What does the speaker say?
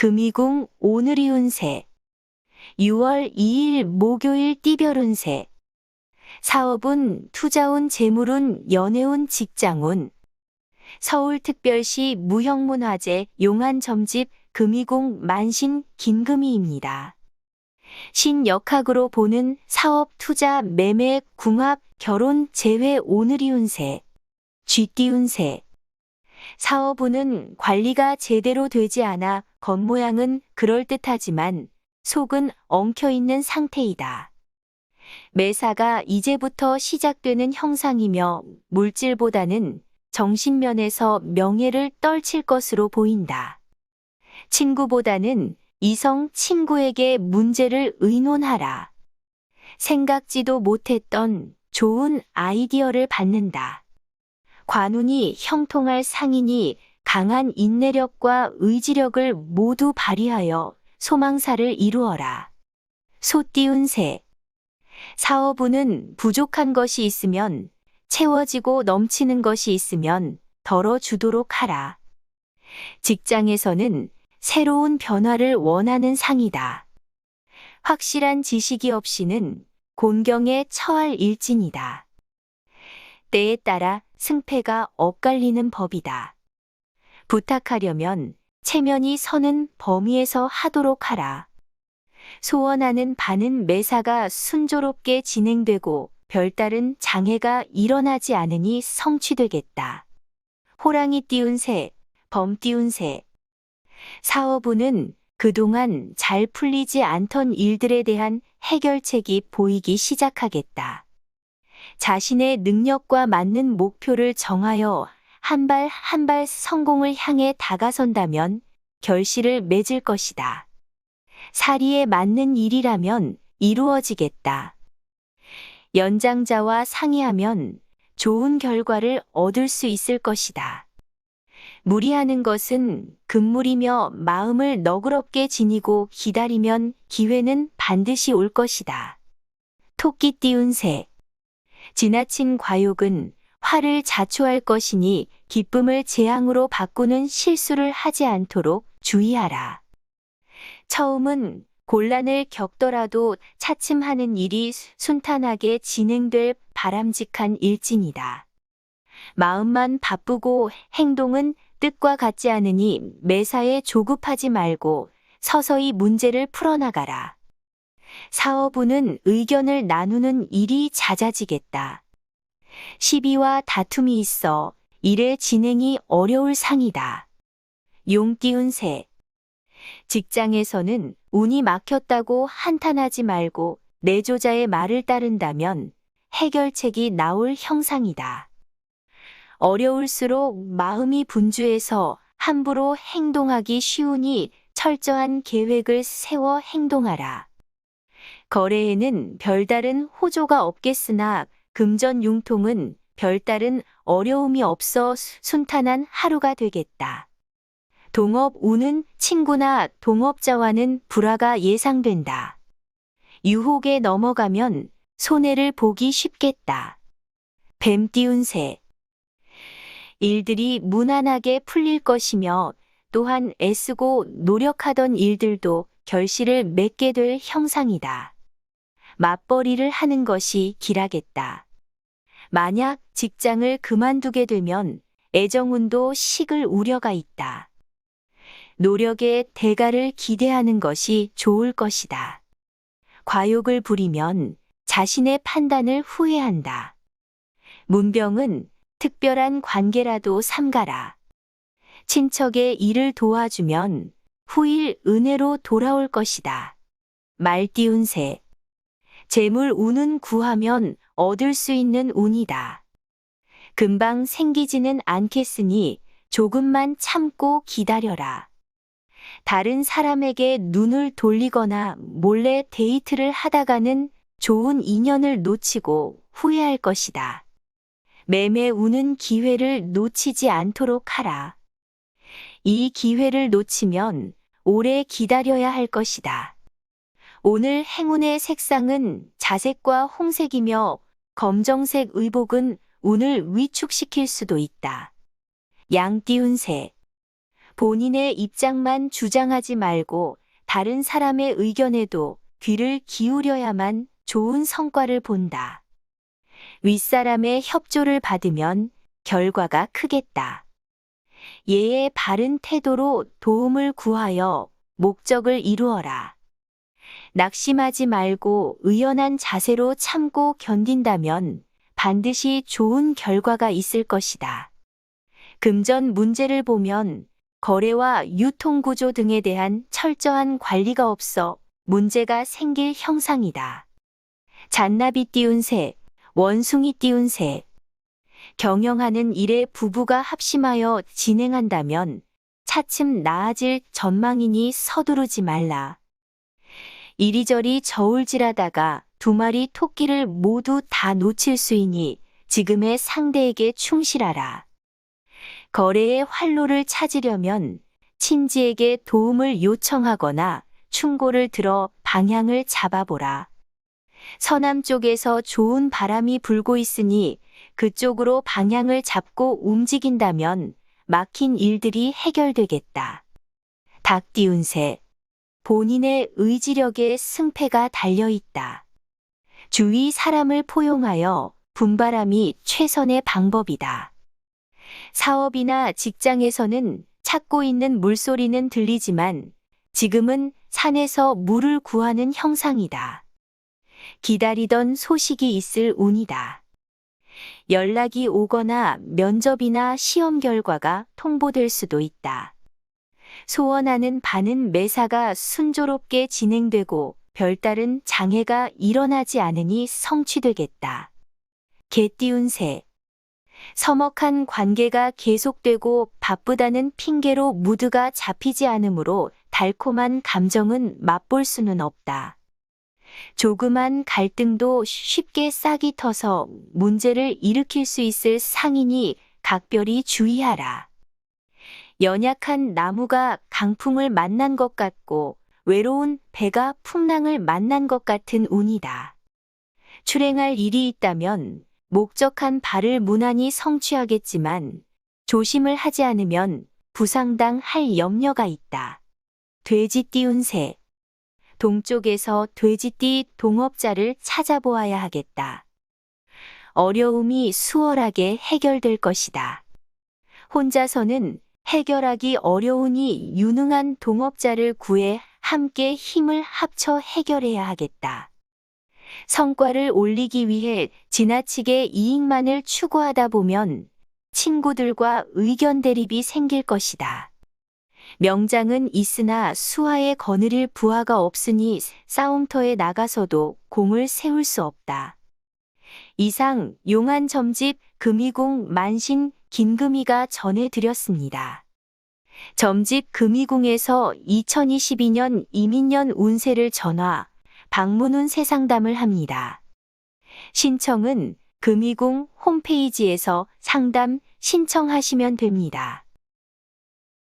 금이궁 오늘이 운세 6월 2일 목요일 띠별운세 사업운, 투자운, 재물운, 연애운, 직장운 서울특별시 무형문화재 용안점집 금이궁 만신 김금희입니다. 신역학으로 보는 사업, 투자, 매매, 궁합, 결혼, 재회, 오늘이 운세, 쥐띠 운세 사업운은 관리가 제대로 되지 않아 겉모양은 그럴듯하지만 속은 엉켜있는 상태이다. 매사가 이제부터 시작되는 형상이며 물질보다는 정신면에서 명예를 떨칠 것으로 보인다. 친구보다는 이성 친구에게 문제를 의논하라. 생각지도 못했던 좋은 아이디어를 받는다. 관운이 형통할 상인이 강한 인내력과 의지력을 모두 발휘하여 소망사를 이루어라. 소띠운세 사업운은 부족한 것이 있으면 채워지고 넘치는 것이 있으면 덜어주도록 하라. 직장에서는 새로운 변화를 원하는 상이다. 확실한 지식이 없이는 곤경에 처할 일진이다. 때에 따라 승패가 엇갈리는 법이다. 부탁하려면 체면이 서는 범위에서 하도록 하라. 소원하는 바는 매사가 순조롭게 진행되고 별다른 장애가 일어나지 않으니 성취되겠다. 호랑이 띄운 새, 범 띄운 새. 사업부는 그동안 잘 풀리지 않던 일들에 대한 해결책이 보이기 시작하겠다. 자신의 능력과 맞는 목표를 정하여 한 발 한 발 성공을 향해 다가선다면 결실을 맺을 것이다. 사리에 맞는 일이라면 이루어지겠다. 연장자와 상의하면 좋은 결과를 얻을 수 있을 것이다. 무리하는 것은 금물이며 마음을 너그럽게 지니고 기다리면 기회는 반드시 올 것이다. 토끼 띄운 새. 지나친 과욕은 화를 자초할 것이니 기쁨을 재앙으로 바꾸는 실수를 하지 않도록 주의하라. 처음은 곤란을 겪더라도 차츰하는 일이 순탄하게 진행될 바람직한 일진이다. 마음만 바쁘고 행동은 뜻과 같지 않으니 매사에 조급하지 말고 서서히 문제를 풀어나가라. 사업부는 의견을 나누는 일이 잦아지겠다. 시비와 다툼이 있어 일의 진행이 어려울 상이다. 용 띄운 새. 직장에서는 운이 막혔다고 한탄하지 말고 내조자의 말을 따른다면 해결책이 나올 형상이다. 어려울수록 마음이 분주해서 함부로 행동하기 쉬우니 철저한 계획을 세워 행동하라. 거래에는 별다른 호조가 없겠으나 금전 융통은 별다른 어려움이 없어 순탄한 하루가 되겠다. 동업 운은 친구나 동업자와는 불화가 예상된다. 유혹에 넘어가면 손해를 보기 쉽겠다. 뱀 띄운 새. 일들이 무난하게 풀릴 것이며 또한 애쓰고 노력하던 일들도 결실을 맺게 될 형상이다. 맞벌이를 하는 것이 길하겠다. 만약 직장을 그만두게 되면 애정운도 식을 우려가 있다. 노력의 대가를 기대하는 것이 좋을 것이다. 과욕을 부리면 자신의 판단을 후회한다. 문병은 특별한 관계라도 삼가라. 친척의 일을 도와주면 후일 은혜로 돌아올 것이다. 말 띄운 새. 재물 운은 구하면 얻을 수 있는 운이다. 금방 생기지는 않겠으니 조금만 참고 기다려라. 다른 사람에게 눈을 돌리거나 몰래 데이트를 하다가는 좋은 인연을 놓치고 후회할 것이다. 매매 우는 기회를 놓치지 않도록 하라. 이 기회를 놓치면 오래 기다려야 할 것이다. 오늘 행운의 색상은 자색과 홍색이며 검정색 의복은 운을 위축시킬 수도 있다. 양 띄운 새. 본인의 입장만 주장하지 말고 다른 사람의 의견에도 귀를 기울여야만 좋은 성과를 본다. 윗사람의 협조를 받으면 결과가 크겠다. 예의 바른 태도로 도움을 구하여 목적을 이루어라. 낙심하지 말고 의연한 자세로 참고 견딘다면 반드시 좋은 결과가 있을 것이다. 금전 문제를 보면 거래와 유통구조 등에 대한 철저한 관리가 없어 문제가 생길 형상이다. 잔나비 띄운 새, 원숭이 띄운 새. 경영하는 일에 부부가 합심하여 진행한다면 차츰 나아질 전망이니 서두르지 말라. 이리저리 저울질하다가 두 마리 토끼를 모두 다 놓칠 수이니 지금의 상대에게 충실하라. 거래의 활로를 찾으려면 친지에게 도움을 요청하거나 충고를 들어 방향을 잡아보라. 서남 쪽에서 좋은 바람이 불고 있으니 그쪽으로 방향을 잡고 움직인다면 막힌 일들이 해결되겠다. 닭 띄운 새. 본인의 의지력에 승패가 달려 있다. 주위 사람을 포용하여 분바람이 최선의 방법이다. 사업이나 직장에서는 찾고 있는 물소리는 들리지만 지금은 산에서 물을 구하는 형상이다. 기다리던 소식이 있을 운이다. 연락이 오거나 면접이나 시험 결과가 통보될 수도 있다. 소원하는 바는 매사가 순조롭게 진행되고 별다른 장애가 일어나지 않으니 성취되겠다. 개 띄운 새. 서먹한 관계가 계속되고 바쁘다는 핑계로 무드가 잡히지 않으므로 달콤한 감정은 맛볼 수는 없다. 조그만 갈등도 쉽게 싹이 터서 문제를 일으킬 수 있을 상인이 각별히 주의하라. 연약한 나무가 강풍을 만난 것 같고 외로운 배가 풍랑을 만난 것 같은 운이다. 출행할 일이 있다면 목적한 바를 무난히 성취하겠지만 조심을 하지 않으면 부상당할 염려가 있다. 돼지 띄운 새. 동쪽에서 돼지띠 동업자를 찾아보아야 하겠다. 어려움이 수월하게 해결될 것이다. 혼자서는 해결하기 어려우니 유능한 동업자를 구해 함께 힘을 합쳐 해결해야 하겠다. 성과를 올리기 위해 지나치게 이익만을 추구하다 보면 친구들과 의견 대립이 생길 것이다. 명장은 있으나 수하에 거느릴 부하가 없으니 싸움터에 나가서도 공을 세울 수 없다. 이상 용한 점집 금이궁 만신 김금이가 전해드렸습니다. 점집 금이궁에서 2022년 이민년 운세를 전화, 방문운 세상담을 합니다. 신청은 금이궁 홈페이지에서 상담 신청하시면 됩니다.